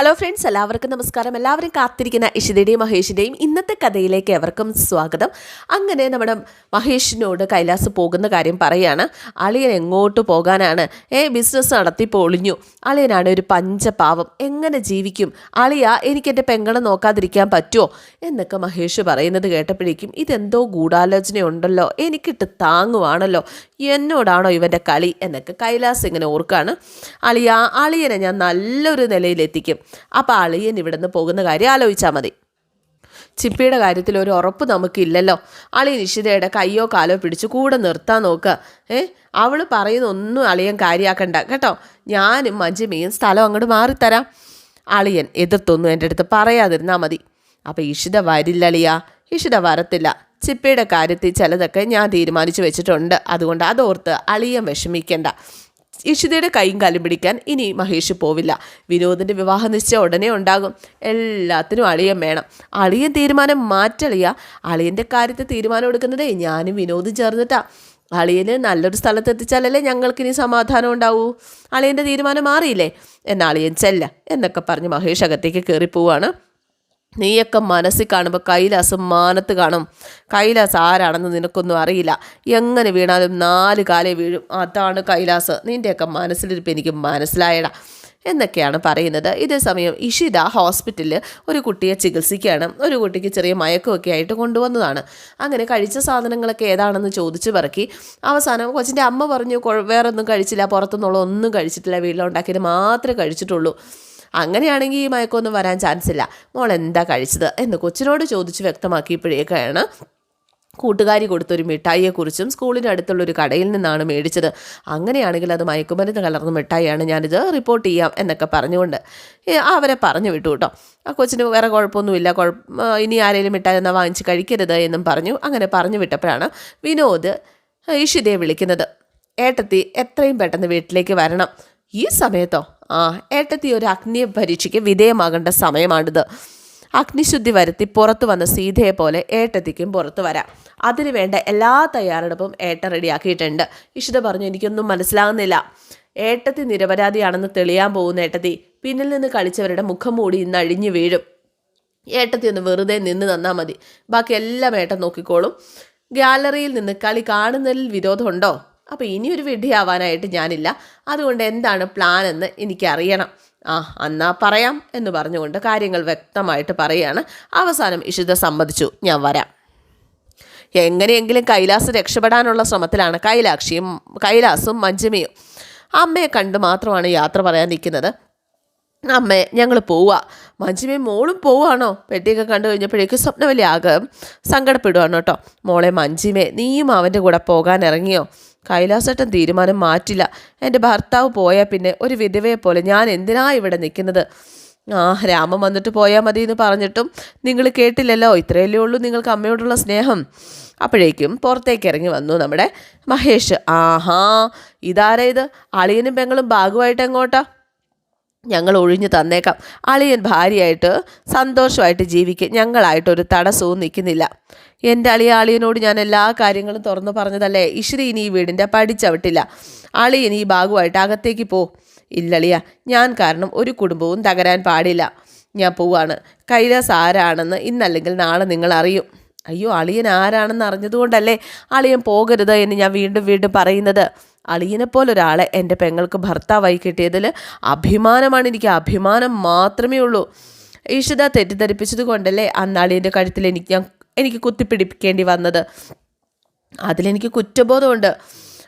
Hello friends എല്ലാവർക്കും നമസ്കാരം. എല്ലാവരും കാത്തിരിക്കുന്ന ഇഷിതയുടെയും മഹേഷിന്റെയും ഇന്നത്തെ കഥയിലേക്ക് എവർക്കും സ്വാഗതം. അങ്ങനെ നമ്മുടെ മഹേഷിനോട് കൈലാസ് പോകുന്ന കാര്യം പറയാണ്. അളിയൻ എങ്ങോട്ട് പോകാനാണ്? ഏ ബിസിനസ് നടത്തി പൊളിഞ്ഞു. അളിയനാണ് ഒരു പഞ്ചപാവം. എങ്ങനെ ജീവിക്കും? അളിയ എനിക്കെന്റെ പെങ്ങളെ നോക്കാതിരിക്കാൻ പറ്റുമോ എന്നൊക്കെ മഹേഷ് പറയുന്നത് കേട്ടപ്പോഴേക്കും ഇതെന്തോ ഗൂഢാലോചനയുണ്ടല്ലോ. എനിക്കിട്ട് താങ്ങുവാണല്ലോ. എന്നോടാണോ ഇവന്റെ കളി? എന്നൊക്കെ കൈലാസ് ഇങ്ങനെ ഓർക്കാണ്. അളിയ അളിയനെ ഞാൻ നല്ലൊരു നിലയിലെത്തിക്കും. അപ്പോൾ അളിയൻ ഇവിടുന്ന് പോകുന്ന കാര്യം ആലോചിച്ചാൽ മതി. ചിപ്പിയുടെ കാര്യത്തിൽ ഒരു ഉറപ്പ് നമുക്കില്ലല്ലോ. അളിയൻ നിഷിതയുടെ കയ്യോ കാലോ പിടിച്ച് കൂടെ നിർത്താൻ നോക്കുക ഏ? അവൾ പറയുന്ന ഒന്നും അളിയൻ കാര്യമാക്കണ്ട കേട്ടോ? ഞാനും മഞ്ജുമയും സ്ഥലം അങ്ങോട്ട് മാറിത്തരാം. അളിയൻ എതിർത്തൊന്നും എന്റെ അടുത്ത് പറയാതിരുന്നാൽ മതി. അപ്പോൾ ഇഷിത വരില്ല അളിയ. ഇഷിത വരത്തില്ല. ചിപ്പയുടെ കാര്യത്തിൽ ചിലതൊക്കെ ഞാൻ തീരുമാനിച്ചു വെച്ചിട്ടുണ്ട്. അതുകൊണ്ട് അതോർത്ത് അളിയൻ വിഷമിക്കേണ്ട. ഇഷിതയുടെ കൈയും കാലും പിടിക്കാൻ ഇനി മഹേഷ് പോവില്ല. വിനോദിന്റെ വിവാഹ നിശ്ചയം ഉടനെ ഉണ്ടാകും. എല്ലാത്തിനും അളിയൻ വേണം. അളിയൻ തീരുമാനം മാറ്റളിയ. അളിയന്റെ കാര്യത്തിൽ തീരുമാനം എടുക്കുന്നതേ ഞാനും വിനോദും ചേർന്നിട്ടാ. അളിയന് നല്ലൊരു സ്ഥലത്ത് എത്തിച്ചാലല്ലേ ഞങ്ങൾക്കിനി സമാധാനം ഉണ്ടാവൂ? അളിയന്റെ തീരുമാനം മാറിയില്ലേ? എന്നാളിയൻ ചെല്ല എന്നൊക്കെ പറഞ്ഞ് മഹേഷ് അകത്തേക്ക് കയറി പോവാണ് നീയൊക്കെ മനസ്സിൽ കാണുമ്പോൾ കൈലാസം മാനത്ത് കാണും. കൈലാസ് ആരാണെന്ന് നിനക്കൊന്നും അറിയില്ല. എങ്ങനെ വീണാലും നാല് കാലേ വീഴും. അതാണ് കൈലാസ്. നിന്റെയൊക്കെ മനസ്സിലിരിപ്പ് എനിക്ക് മനസ്സിലായടാ. എന്നൊക്കെയാണ് പറയുന്നത്. ഇതേ സമയം ഇഷിത ഹോസ്പിറ്റലിൽ ഒരു കുട്ടിയെ ചികിത്സിക്കുകയാണ്. ഒരു കുട്ടിക്ക് ചെറിയ മയക്കമൊക്കെ ആയിട്ട് കൊണ്ടുവന്നതാണ്. അങ്ങനെ കഴിച്ച സാധനങ്ങളൊക്കെ ഏതാണെന്ന് ചോദിച്ചു പറക്കി. അവസാനം കൊച്ചിന്റെ അമ്മ പറഞ്ഞു "കൊ- വേറൊന്നും കഴിച്ചില്ല. പുറത്തുനിന്നുള്ള ഒന്നും കഴിച്ചിട്ടില്ല. വീട്ടിലുണ്ടാക്കിയത് മാത്രമേ കഴിച്ചിട്ടുള്ളൂ. അങ്ങനെയാണെങ്കിൽ ഈ മയക്കമൊന്നും വരാൻ ചാൻസ് ഇല്ല മോൾ എന്താ കഴിച്ചത്? എന്ന് കൊച്ചിനോട് ചോദിച്ച് വ്യക്തമാക്കിയപ്പോഴേക്കാണ് കൂട്ടുകാരി കൊടുത്തൊരു മിഠായിയെക്കുറിച്ചും സ്കൂളിന്റെ അടുത്തുള്ള ഒരു കടയിൽ നിന്നാണ് മേടിച്ചത്. അങ്ങനെയാണെങ്കിൽ അത് മയക്കുമരുന്ന് കലർന്ന മിഠായിയാണ് ഞാനിത് റിപ്പോർട്ട് ചെയ്യാം എന്നൊക്കെ പറഞ്ഞുകൊണ്ട് അവരെ പറഞ്ഞു വിട്ടു കേട്ടോ. ആ കൊച്ചിന് വേറെ കുഴപ്പമൊന്നുമില്ല. കുഴപ്പ ഇനി ആരെങ്കിലും മിഠായി എന്നാൽ വാങ്ങിച്ച് കഴിക്കരുത് എന്നും പറഞ്ഞു. അങ്ങനെ പറഞ്ഞു വിട്ടപ്പോഴാണ് വിനോദ് ഇഷിതയെ വിളിക്കുന്നത്. ഏട്ടത്തി എത്രയും പെട്ടെന്ന് വീട്ടിലേക്ക് വരണം. ഈ സമയത്തോ? ആ ഏട്ടത്തി ഒരു അഗ്നിയെ പരീക്ഷയ്ക്ക് വിധേയമാകേണ്ട സമയമാണിത്. അഗ്നിശുദ്ധി വരുത്തി പുറത്തു വന്ന സീതയെ പോലെ ഏട്ടത്തിക്കും പുറത്തു വരാം. അതിനു വേണ്ട എല്ലാ തയ്യാറെടുപ്പും ഏട്ട റെഡിയാക്കിയിട്ടുണ്ട്. ഇഷിത പറഞ്ഞു എനിക്കൊന്നും മനസ്സിലാകുന്നില്ല. ഏട്ടത്തി നിരപരാധിയാണെന്ന് തെളിയാൻ പോകുന്ന ഏട്ടത്തി പിന്നിൽ നിന്ന് കളിച്ചവരുടെ മുഖം മൂടി ഇന്ന് അഴിഞ്ഞു വീഴും. ഏട്ടത്തി ഒന്ന് വെറുതെ നിന്ന് തന്നാൽ മതി. ബാക്കി എല്ലാം ഏട്ടൻ നോക്കിക്കോളും. ഗാലറിയിൽ നിന്ന് കളി കാണുന്നതിൽ വിരോധമുണ്ടോ? അപ്പോൾ ഇനിയൊരു വിഡ്ഢിയാവാനായിട്ട് ഞാനില്ല. അതുകൊണ്ട് എന്താണ് പ്ലാൻ എന്ന് എനിക്കറിയണം. ആ എന്നാ പറയാം എന്ന് പറഞ്ഞുകൊണ്ട് കാര്യങ്ങൾ വ്യക്തമായിട്ട് പറയുകയാണ്. അവസാനം ഇഷിത സമ്മതിച്ചു. ഞാൻ വരാം. എങ്ങനെയെങ്കിലും കൈലാസ് രക്ഷപ്പെടാനുള്ള ശ്രമത്തിലാണ് കൈലാക്ഷിയും കൈലാസും മഞ്ജുമയും. അമ്മയെ കണ്ട് മാത്രമാണ് യാത്ര പറയാൻ നിൽക്കുന്നത്. അമ്മേ ഞങ്ങൾ പോവുക മഞ്ജുമേ മോളും പോവുകയാണോ പെട്ടിയൊക്കെ കണ്ടു കഴിഞ്ഞപ്പോഴേക്കും സ്വപ്നവലി ആകെ സങ്കടപ്പെടുവാണ് കേട്ടോ. മോളെ മഞ്ജുമേ നീയും അവന്റെ കൂടെ പോകാൻ ഇറങ്ങിയോ? കൈലാസേട്ടൻ തീരുമാനം മാറ്റില്ല. എന്റെ ഭർത്താവ് പോയാൽ പിന്നെ ഒരു വിധവയെ പോലെ ഞാൻ എന്തിനാ ഇവിടെ നിൽക്കുന്നത്? ആ രാമൻ വന്നിട്ട് പോയാൽ മതി എന്ന് പറഞ്ഞിട്ടും നിങ്ങൾ കേട്ടില്ലല്ലോ. ഇത്രയല്ലേ ഉള്ളൂ നിങ്ങൾക്ക് അമ്മയോടുള്ള സ്നേഹം. അപ്പോഴേക്കും പുറത്തേക്ക് ഇറങ്ങി വന്നു നമ്മുടെ മഹേഷ്. ആഹാ ഇതാരാ ഇത്? അളിയനും പെങ്ങളും ഭാഗമായിട്ട് എങ്ങോട്ടാ? ഞങ്ങൾ ഒഴിഞ്ഞു തന്നേക്കാം. അളിയൻ ഭാര്യയായിട്ട് സന്തോഷമായിട്ട് ജീവിക്കും ഞങ്ങളായിട്ടൊരു തടസ്സവും നിൽക്കുന്നില്ല. എന്റെ അളിയ അളിയനോട് ഞാൻ എല്ലാ കാര്യങ്ങളും തുറന്നു പറഞ്ഞതല്ലേ? ഇശ്രീ ഇനി ഈ വീടിന്റെ പഠിച്ചവിട്ടില്ല അളിയൻ ഈ ഭാഗമായിട്ട് അകത്തേക്ക് പോ. ഇല്ലളിയ ഞാൻ കാരണം ഒരു കുടുംബവും തകരാൻ പാടില്ല. ഞാൻ പോവാണ്. കൈലാസ് ആരാണെന്ന് ഇന്നല്ലെങ്കിൽ നാളെ നിങ്ങൾ അറിയും. അയ്യോ അളിയൻ ആരാണെന്ന് അറിഞ്ഞതുകൊണ്ടല്ലേ അളിയൻ പോകരുത് എന്ന് ഞാൻ വീണ്ടും വീണ്ടും പറയുന്നത്. അളിയനെ പോലൊരാളെ എന്റെ പെങ്ങൾക്ക് ഭർത്താവായി കിട്ടിയതിൽ അഭിമാനമാണ് എനിക്ക്. അഭിമാനം മാത്രമേ ഉള്ളൂ. ഈഷിത തെറ്റിദ്ധരിപ്പിച്ചത് കൊണ്ടല്ലേ അന്ന് അളിയന്റെ കഴുത്തിൽ എനിക്ക് ഞാൻ എനിക്ക് കുത്തിപ്പിടിപ്പിക്കേണ്ടി വന്നത്. അതിലെനിക്ക് കുറ്റബോധമുണ്ട്.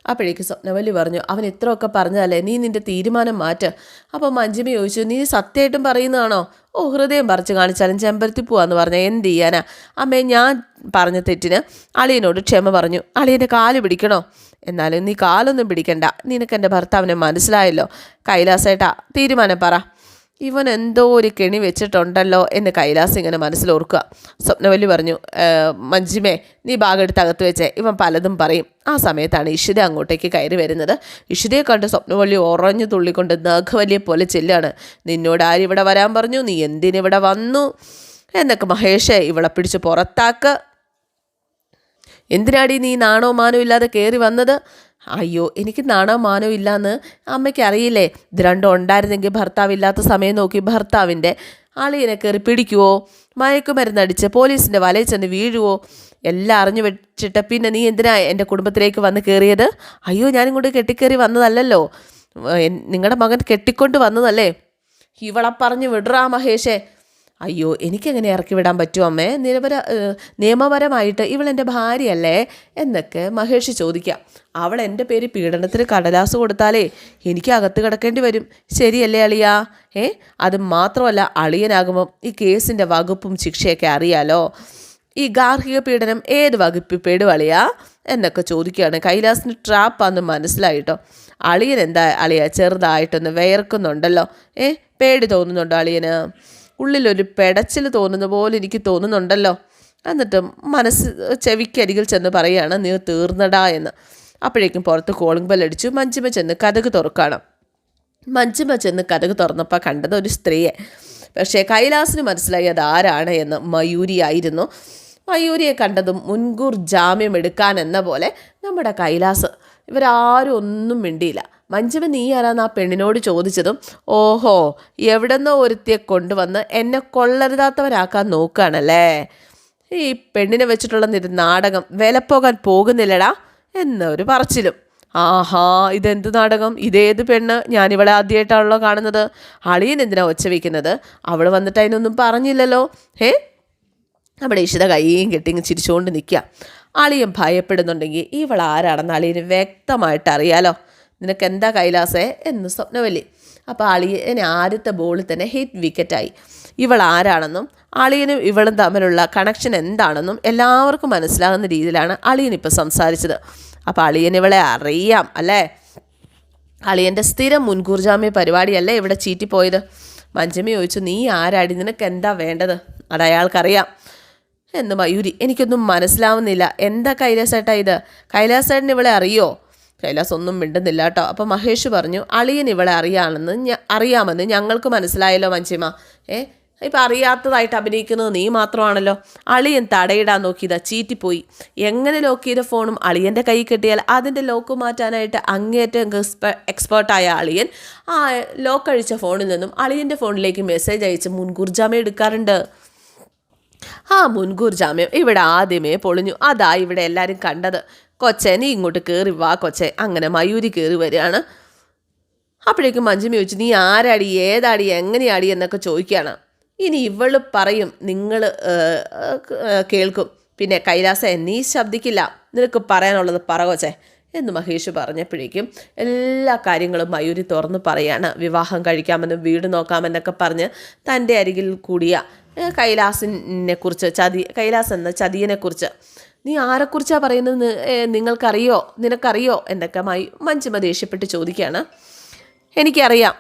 അപ്പോഴേക്ക് സ്വപ്നവല്ലി പറഞ്ഞു അവൻ ഇത്രയൊക്കെ പറഞ്ഞതല്ലേ? നീ നിന്റെ തീരുമാനം മാറ്റ്. അപ്പോൾ മഞ്ജിമ ചോദിച്ചു നീ സത്യമായിട്ടും പറയുന്നതാണോ? ഓ ഹൃദയം പറിച്ച് കാണിച്ചാലും ചെമ്പരത്തി പോവാന്ന് പറഞ്ഞ എന്ത് ചെയ്യാനാ? അമ്മേ ഞാൻ പറഞ്ഞ തെറ്റിന് അളിയനോട് ക്ഷമ പറഞ്ഞു. അളിയന്റെ കാൽ പിടിക്കണോ? എന്നാലും നീ കാലൊന്നും പിടിക്കണ്ട. നിനക്ക് എന്റെ ഭർത്താവിനെ മനസ്സിലായല്ലോ. കൈലാസേട്ടാ തീരുമാനം പറ. ഇവൻ എന്തോ ഒരു കെണി വെച്ചിട്ടുണ്ടല്ലോ എന്ന് കൈലാസ് ഇങ്ങനെ മനസ്സിലോർക്കുക സ്വപ്നവല്ലി പറഞ്ഞു "ഏ, മഞ്ജിമേ നീ ഭാഗെടുത്ത് അകത്ത് വെച്ചേ. ഇവൻ പലതും പറയും. ആ സമയത്താണ് ഇഷിത അങ്ങോട്ടേക്ക് കയറി വരുന്നത്. ഇഷിതയെ കണ്ട് സ്വപ്നവല്ലി ഉറഞ്ഞു തുള്ളിക്കൊണ്ട് നാഗവല്ലിയെ പോലെ ചെല്ലാണ്. നിന്നോട് ആരിവിടെ വരാൻ പറഞ്ഞു? നീ എന്തിനിവിടെ വന്നു? എന്നൊക്കെ മഹേഷെ ഇവളെ പിടിച്ച് പുറത്താക്ക്. എന്തിനാടി നീ നാണോ മാനോ ഇല്ലാതെ കയറി വന്നത്? അയ്യോ എനിക്ക് നാണോ മാനോ ഇല്ലാന്ന് അമ്മയ്ക്ക് അറിയില്ലേ ഇത് രണ്ടും ഉണ്ടായിരുന്നെങ്കിൽ ഭർത്താവില്ലാത്ത സമയം നോക്കി ഭർത്താവിന്റെ അളിയനെ കയറി പിടിക്കുവോ? മയക്കുമരുന്നടിച്ച് പോലീസിന്റെ വലയിൽ ചെന്ന് വീഴുവോ? എല്ലാം അറിഞ്ഞു വെച്ചിട്ട് പിന്നെ നീ എന്തിനാ എന്റെ കുടുംബത്തിലേക്ക് വന്ന് കയറിയത്? അയ്യോ ഞാനിങ്ങോട്ട് കെട്ടിക്കയറി വന്നതല്ലല്ലോ. നിങ്ങളുടെ മകൻ കെട്ടിക്കൊണ്ട് വന്നതല്ലേ? ഇവളെ പറഞ്ഞ് വിടറാ മഹേഷേ. അയ്യോ എനിക്കെങ്ങനെ ഇറക്കി വിടാൻ പറ്റുമോ അമ്മേ? നിരപര നിയമപരമായിട്ട് ഇവൾ എന്റെ ഭാര്യയല്ലേ? എന്നൊക്കെ മഹേഷ് ചോദിക്കാം. അവൾ എന്റെ പേര് പീഡനത്തിന് കടലാസ് കൊടുത്താലേ എനിക്ക് അകത്ത് കിടക്കേണ്ടി വരും. ശരിയല്ലേ അളിയാ? ഏ അത് മാത്രമല്ല അളിയനാകുമ്പം ഈ കേസിന്റെ വകുപ്പും ശിക്ഷയൊക്കെ അറിയാലോ? ഈ ഗാർഹിക പീഡനം ഏത് വകുപ്പിൽ പെടുവളിയാ എന്നൊക്കെ ചോദിക്കുകയാണ്. കൈലാസിന് ട്രാപ്പാന്ന് മനസ്സിലായിട്ടോ? അളിയൻ എന്താ അളിയ ചെറുതായിട്ടൊന്ന് വിയർക്കുന്നുണ്ടല്ലോ ഏ പേടി തോന്നുന്നുണ്ടോ അളിയന്? ഉള്ളിലൊരു പെടച്ചിൽ തോന്നുന്ന പോലെ എനിക്ക് തോന്നുന്നുണ്ടല്ലോ. എന്നിട്ട് മനസ്സ് ചെവിക്കരികിൽ ചെന്ന് പറയുകയാണ് നീ തീർന്നടാ എന്ന്. അപ്പോഴേക്കും പുറത്ത് കോളിംഗ് ബെല്ലടിച്ചു മഞ്ചുമ ചെന്ന് കഥക് തുറക്കുകയാണ് മഞ്ചുമ ചെന്ന് കഥക് തുറന്നപ്പോൾ കണ്ടത് ഒരു സ്ത്രീയെ. പക്ഷേ കൈലാസിന് മനസ്സിലായി അത് ആരാണ് എന്ന്. മയൂരിയായിരുന്നു മയൂരിയെ കണ്ടതും മുൻകൂർ ജാമ്യം എടുക്കാൻ എന്ന പോലെ നമ്മുടെ കൈലാസ്. ഇവരാരും ഒന്നും മിണ്ടിയില്ല. മഞ്ചുമ നീ ആരാന്ന് ആ പെണ്ണിനോട് ചോദിച്ചതും ഓഹോ എവിടെന്നോ ഒരുത്തിയെ കൊണ്ടുവന്ന് എന്നെ കൊള്ളരുതാത്തവരാക്കാൻ നോക്കുകയാണല്ലേ ഈ പെണ്ണിനെ വെച്ചിട്ടുള്ള നിര നാടകം വിലപ്പോകാൻ പോകുന്നില്ലടാ എന്നൊരു പറച്ചിലും. ആഹാ ഇതെന്ത് നാടകം? ഇതേത് പെണ്ണ്? ഞാനിവളെ ആദ്യമായിട്ടാണല്ലോ കാണുന്നത്. അളിയൻ എന്തിനാ ഒച്ച വയ്ക്കുന്നത് അവൾ വന്നിട്ട് അതിനൊന്നും പറഞ്ഞില്ലല്ലോ. ഏ നമ്മുടെ ഇഷിത കൈയും കെട്ടിങ് ചിരിച്ചുകൊണ്ട് നിൽക്കുക അളിയൻ ഭയപ്പെടുന്നുണ്ടെങ്കിൽ ഇവൾ ആരാണെന്ന് അളിയന് വ്യക്തമായിട്ട് അറിയാലോ നിനക്ക് എന്താ കൈലാസേ എന്ന് സ്വപ്നവലി അപ്പോൾ അളിയന് ആദ്യത്തെ ബോളിൽ തന്നെ ഹിറ്റ് വിക്കറ്റായി ഇവൾ ആരാണെന്നും അളിയനും ഇവളും തമ്മിലുള്ള കണക്ഷൻ എന്താണെന്നും എല്ലാവർക്കും മനസ്സിലാകുന്ന രീതിയിലാണ് അളിയൻ ഇപ്പോൾ സംസാരിച്ചത്. അപ്പോൾ അളിയൻ ഇവളെ അറിയാം അല്ലേ? അളിയന്റെ സ്ഥിരം മുൻകൂർ ജാമ്യ പരിപാടിയല്ലേ ഇവിടെ ചീറ്റിപ്പോയത് മഞ്ചമി ചോദിച്ചു നീ ആരാടി? നിനക്ക് എന്താ വേണ്ടത്? അത് അയാൾക്കറിയാം. എന്ന് മയൂരി എനിക്കൊന്നും മനസ്സിലാവുന്നില്ല. എന്താ കൈലാസേട്ടാ ഇത്? കൈലാസേട്ടൻ ഇവളെ അറിയോ? കൈലാസ് ഒന്നും മിണ്ടുന്നില്ല കേട്ടോ. അപ്പോൾ മഹേഷ് പറഞ്ഞു അളിയൻ ഇവളെ അറിയാമെന്ന് അറിയാമെന്ന് ഞങ്ങൾക്ക് മനസ്സിലായല്ലോ മഞ്ചിമ ഏ ഇപ്പം അറിയാത്തതായിട്ട് അഭിനയിക്കുന്നത് നീ മാത്രമാണല്ലോ. അളിയൻ തടയിടാൻ നോക്കിയതാ ചീറ്റിപ്പോയി. എങ്ങനെ ലോക്ക് ചെയ്ത ഫോണും അളിയന്റെ കൈ കിട്ടിയാൽ അതിന്റെ ലോക്ക് മാറ്റാനായിട്ട് അങ്ങേറ്റം എക്സ്പേർട്ടായ അളിയൻ ആ ലോക്ക് അഴിച്ച ഫോണിൽ നിന്നും അളിയന്റെ ഫോണിലേക്ക് മെസ്സേജ് അയച്ച് മുൻകൂർ ജാമ്യം എടുക്കാറുണ്ട്. ആ മുൻകൂർ ജാമ്യം ഇവിടെ ആദ്യമേ പൊളിഞ്ഞു. അതാ ഇവിടെ എല്ലാവരും കണ്ടത്. കൊച്ചെ നീ ഇങ്ങോട്ട് കയറി വാ കൊച്ചെ. അങ്ങനെ മയൂരി കയറി വരികയാണ്. അപ്പോഴേക്കും മഞ്ജുമി ചോദിച്ചു നീ ആരാടി? ഏതാടി? എങ്ങനെയാടി? എന്നൊക്കെ ചോദിക്കുകയാണ്. ഇനി ഇവൾ പറയും നിങ്ങൾ കേൾക്കും. പിന്നെ കൈലാസ നീ ശബ്ദിക്കില്ല. നിനക്ക് പറയാനുള്ളത് പറ കൊച്ചെ. എന്ന് മഹേഷ് പറഞ്ഞപ്പോഴേക്കും എല്ലാ കാര്യങ്ങളും മയൂരി തുറന്ന് പറയാണ്. വിവാഹം കഴിക്കാമെന്നും വീട് നോക്കാമെന്നൊക്കെ പറഞ്ഞ് തന്റെ അരികിൽ കൂടിയ കൈലാസിനെ കുറിച്ച് ചതി കൈലാസ് എന്ന ചതിയനെക്കുറിച്ച് നീ ആരെക്കുറിച്ചാണ് പറയുന്നത് നിങ്ങൾക്കറിയോ? നിനക്കറിയോ? എന്നൊക്കെ മായി മഞ്ജുമ ദേഷ്യപ്പെട്ട് ചോദിക്കുകയാണ്. എനിക്കറിയാം.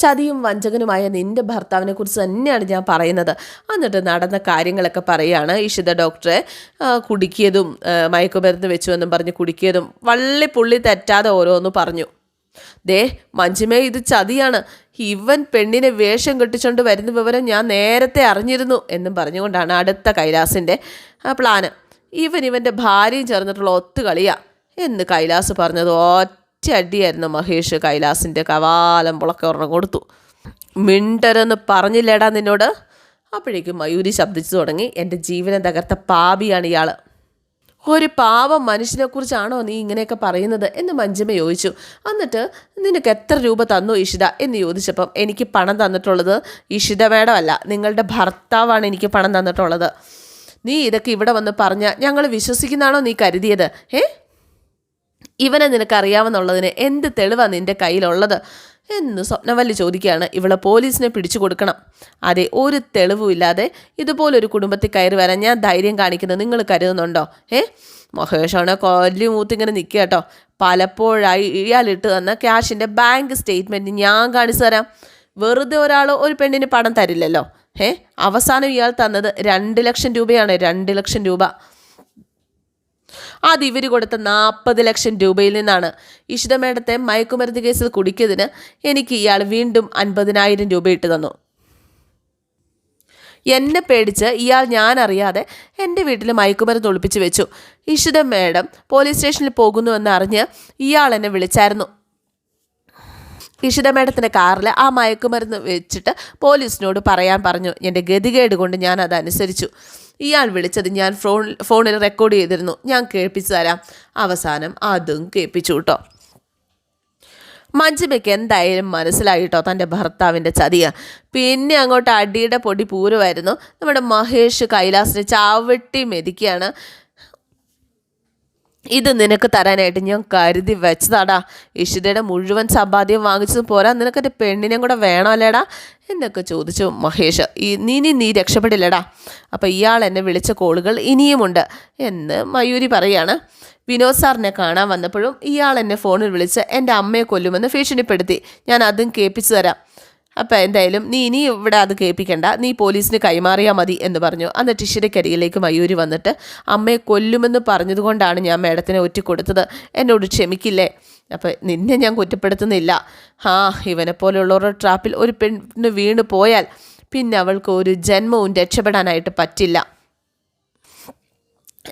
ചതിയും വഞ്ചകനുമായ നിന്റെ ഭർത്താവിനെക്കുറിച്ച് തന്നെയാണ് ഞാൻ പറയുന്നത്. എന്നിട്ട് നടന്ന കാര്യങ്ങളൊക്കെ പറയുകയാണ് ഇഷിത ഡോക്ടറെ. കുടുക്കിയതും മയക്കുമരുന്ന് വെച്ചു എന്നും പറഞ്ഞ് കുടുക്കിയതും വള്ളി പുള്ളി തെറ്റാതെ ഓരോന്ന് പറഞ്ഞു. ദേ മഞ്ജുമേ ഇത് ചതിയാണ്. ഇവൻ പെണ്ണിനെ വേഷം കെട്ടിച്ചുകൊണ്ട് വരുന്ന വിവരം ഞാൻ നേരത്തെ അറിഞ്ഞിരുന്നു എന്നും പറഞ്ഞുകൊണ്ടാണ് അടുത്ത കൈലാസിന്റെ പ്ലാന്. ഇവൻ ഇവന്റെ ഭാര്യയും ചേർന്നിട്ടുള്ള ഒത്തുകളിയാ. എന്ന് കൈലാസ് പറഞ്ഞത് ഒറ്റ അടിയായിരുന്നു മഹേഷ്. കൈലാസിന്റെ കവാലം പുളക്കൊരെണ്ണം കൊടുത്തു. മിണ്ടരെന്ന് പറഞ്ഞില്ലേടാ നിന്നോട്? അപ്പോഴേക്കും മയൂരി ശബ്ദിച്ചു തുടങ്ങി. എന്റെ ജീവനെ തകർത്ത പാപിയാണ് ഇയാൾ ഒരു പാവം മനുഷ്യനെക്കുറിച്ചാണോ നീ ഇങ്ങനെയൊക്കെ പറയുന്നത്? എന്ന് മഞ്ജുമ ചോദിച്ചു. എന്നിട്ട് നിനക്ക് എത്ര രൂപ തന്നു ഇഷിത? എന്ന് ചോദിച്ചപ്പം എനിക്ക് പണം തന്നിട്ടുള്ളത് ഇഷിത മേഡമല്ല നിങ്ങളുടെ ഭർത്താവാണ് എനിക്ക് പണം തന്നിട്ടുള്ളത്. നീ ഇതൊക്കെ ഇവിടെ വന്ന് പറഞ്ഞ ഞങ്ങൾ വിശ്വസിക്കുന്നാണോ നീ കരുതിയത്? ഏ ഇവനെ നിനക്കറിയാമെന്നുള്ളതിന് എന്ത് തെളിവാണ് നിന്റെ കയ്യിലുള്ളത്? എന്ന് സ്വപ്നവല്ലി ചോദിക്കുകയാണ്. ഇവളെ പോലീസിനെ പിടിച്ചു കൊടുക്കണം. അതെ ഒരു തെളിവും ഇല്ലാതെ ഇതുപോലൊരു കുടുംബത്തിൽ കയറി വരാൻ ഞാൻ ധൈര്യം കാണിക്കുന്നത് നിങ്ങൾ കരുതുന്നുണ്ടോ? ഏ മഹേഷാണ് കൊല്ലി മൂത്തിങ്ങനെ നിൽക്കുക കേട്ടോ. പലപ്പോഴായി ഇയാളിട്ട് തന്ന ക്യാഷിന്റെ ബാങ്ക് സ്റ്റേറ്റ്മെന്റ് ഞാൻ കാണിച്ചു തരാം. വെറുതെ ഒരാൾ ഒരു പെണ്ണിന് പണം തരില്ലല്ലോ. ഏ അവസാനം ഇയാൾ തന്നത് രണ്ട് ലക്ഷം രൂപയാണ് രണ്ട് ലക്ഷം രൂപ. അത് ഇവർ കൊടുത്ത നാൽപ്പത് ലക്ഷം രൂപയിൽ നിന്നാണ്. ഇഷിത മേഡത്തെ മയക്കുമരുന്ന് കേസിൽ കുടിക്കിയതിന് എനിക്ക് ഇയാൾ വീണ്ടും അൻപതിനായിരം രൂപ ഇട്ട് തന്നു. എന്നെ പേടിച്ച് ഇയാൾ ഞാൻ അറിയാതെ എന്റെ വീട്ടിൽ മയക്കുമരുന്ന് ഒളിപ്പിച്ച് വെച്ചു. ഇഷിത മേഡം പോലീസ് സ്റ്റേഷനിൽ പോകുന്നുവെന്ന് അറിഞ്ഞ് ഇയാൾ എന്നെ വിളിച്ചായിരുന്നു. ഇഷിത മേഡത്തിന്റെ കാറിൽ ആ മയക്കുമരുന്ന് വെച്ചിട്ട് പോലീസിനോട് പറയാൻ പറഞ്ഞു. എന്റെ ഗതികേട് കൊണ്ട് ഞാൻ അതനുസരിച്ചു ഇയാൾ വിളിച്ചത് ഞാൻ ഫോൺ ഫോണിൽ റെക്കോർഡ് ചെയ്തിരുന്നു. ഞാൻ കേൾപ്പിച്ചു തരാം. അവസാനം അതും കേൾപ്പിച്ചു കേട്ടോ മഞ്ജുമയ്ക്ക് എന്തായാലും മനസ്സിലായിട്ടോ തന്റെ ഭർത്താവിന്റെ ചതിയ. പിന്നെ അങ്ങോട്ട് അടിയുടെ പൊടി പൂരമായിരുന്നു. നമ്മുടെ മഹേഷ് കൈലാസിനെ ചാവട്ടി മെതിക്കുകയാണ്. ഇത് നിനക്ക് തരാനായിട്ട് ഞാൻ കരുതി വെച്ചതാടാ. ഇഷിതയുടെ മുഴുവൻ സമ്പാദ്യം വാങ്ങിച്ചത് പോരാ. നിനക്ക് എന്റെ പെണ്ണിനെയും കൂടെ വേണമല്ലേടാ? എന്നൊക്കെ ചോദിച്ചു മഹേഷ്. ഈ നീ നീ നീ രക്ഷപ്പെടില്ലടാ. അപ്പോൾ ഇയാൾ എന്നെ വിളിച്ച കോളുകൾ ഇനിയുമുണ്ട് എന്ന് മയൂരി പറയാണ്. വിനോദ് സാറിനെ കാണാൻ വന്നപ്പോഴും ഇയാൾ എന്നെ ഫോണിൽ വിളിച്ച് എന്റെ അമ്മയെ കൊല്ലുമെന്ന് ഭീഷണിപ്പെടുത്തി. ഞാൻ അതും കേൾപ്പിച്ചു തരാം. അപ്പം എന്തായാലും നീ ഇനി ഇവിടെ അത് കേൾപ്പിക്കണ്ട. നീ പോലീസിന് കൈമാറിയാൽ മതി എന്ന് പറഞ്ഞു. എന്നിട്ട് ഇഷിരക്കരികിലേക്ക് മയൂരി വന്നിട്ട് അമ്മയെ കൊല്ലുമെന്ന് പറഞ്ഞതുകൊണ്ടാണ് ഞാൻ മേഡത്തിനെ ഒറ്റ കൊടുത്തത് എന്നോട് ക്ഷമിക്കില്ലേ? അപ്പം നിന്നെ ഞാൻ കുറ്റപ്പെടുത്തുന്നില്ല. ആ ഇവനെ പോലെയുള്ളവരുടെ ട്രാപ്പിൽ ഒരു പെണ്ണ് വീണ് പോയാൽ പിന്നെ അവൾക്ക് ഒരു ജന്മവും രക്ഷപ്പെടാനായിട്ട് പറ്റില്ല.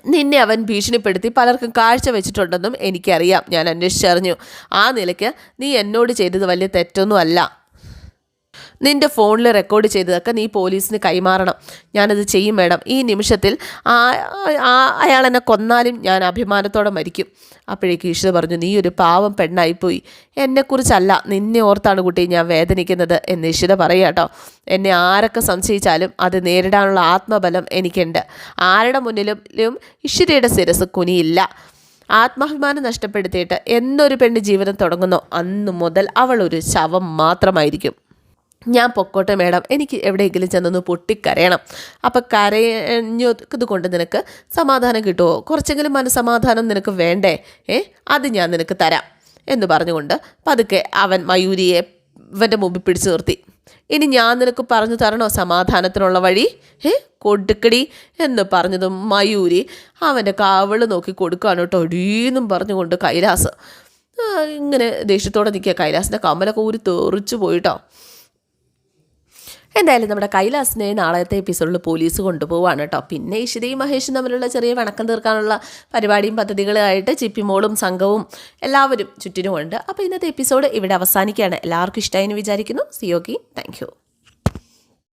നിന്നെ അവൻ ഭീഷണിപ്പെടുത്തി പലർക്കും കാഴ്ച വെച്ചിട്ടുണ്ടെന്നും എനിക്കറിയാം. ഞാൻ അന്വേഷിച്ചറിഞ്ഞു. ആ നിലയ്ക്ക് നീ എന്നോട് ചെയ്തത് വലിയ തെറ്റൊന്നും അല്ല. നിന്റെ ഫോണിൽ റെക്കോർഡ് ചെയ്തതൊക്കെ നീ പോലീസിന് കൈമാറണം. ഞാനത് ചെയ്യും മേഡം ഈ നിമിഷത്തിൽ ആ അയാൾ എന്നെ കൊന്നാലും ഞാൻ അഭിമാനത്തോടെ മരിക്കും. അപ്പോഴേക്ക് ഈശ്വര പറഞ്ഞു നീ ഒരു പാവം പെണ്ണായിപ്പോയി. എന്നെക്കുറിച്ചല്ല നിന്നെ ഓർത്താണ് കുട്ടി ഞാൻ വേദനിക്കുന്നത് എന്ന് ഈശ്വര പറയാട്ടോ എന്നെ ആരൊക്കെ സംശയിച്ചാലും അത് നേരിടാനുള്ള ആത്മബലം എനിക്കുണ്ട്. ആരുടെ മുന്നിലും ഈശ്വരയുടെ ശിരസ് കുനിയില്ല. ആത്മാഭിമാനം നഷ്ടപ്പെടുത്തിയിട്ട് എന്നൊരു പെണ്ണ് ജീവിതം തുടങ്ങുന്നോ. അന്നു മുതൽ അവൾ ഒരു ശവം മാത്രമായിരിക്കും. ഞാൻ പൊക്കോട്ടെ മേഡം. എനിക്ക് എവിടെയെങ്കിലും ചെന്നൊന്ന് പൊട്ടിക്കരയണം. അപ്പം കരയഞ്ഞത് കൊണ്ട് നിനക്ക് സമാധാനം കിട്ടുമോ കുറച്ചെങ്കിലും മനസ്സമാധാനം നിനക്ക് വേണ്ടേ? ഏ? അത് ഞാൻ നിനക്ക് തരാം. എന്ന് പറഞ്ഞുകൊണ്ട് പതുക്കെ അവൻ മയൂരിയെ ഇവന്റെ മുമ്പിൽ പിടിച്ചു നിർത്തി. ഇനി ഞാൻ നിനക്ക് പറഞ്ഞു തരണോ സമാധാനത്തിനുള്ള വഴി? ഏ? കൊടുക്കടി എന്ന് പറഞ്ഞതും മയൂരി അവന്റെ കാവൾ നോക്കി കൊടുക്കുകയാണ് കേട്ടോ ഒടീന്നും പറഞ്ഞുകൊണ്ട് കൈലാസ്. ഇങ്ങനെ ദേഷ്യത്തോടെ നിൽക്കുക. കൈലാസിന്റെ കമ്മലൊക്കെ ഊരി തെറിച്ചു പോയിട്ടോ. എന്തായാലും നമ്മുടെ കൈലാസിനെ നാളത്തെ എപ്പിസോഡിൽ പോലീസ് കൊണ്ടുപോവാണ് കേട്ടോ പിന്നെ ഇഷിതയും മഹേഷും തമ്മിലുള്ള ചെറിയ വണക്കം തീർക്കാനുള്ള പരിപാടിയും പദ്ധതികളുമായിട്ട് ചിപ്പിമോളും സംഘവും എല്ലാവരും ചുറ്റിനുമുണ്ട്. അപ്പോൾ ഇന്നത്തെ എപ്പിസോഡ് ഇവിടെ അവസാനിക്കുകയാണ്. എല്ലാവർക്കും ഇഷ്ടമായി വിചാരിക്കുന്നു. സിയോക്കി താങ്ക്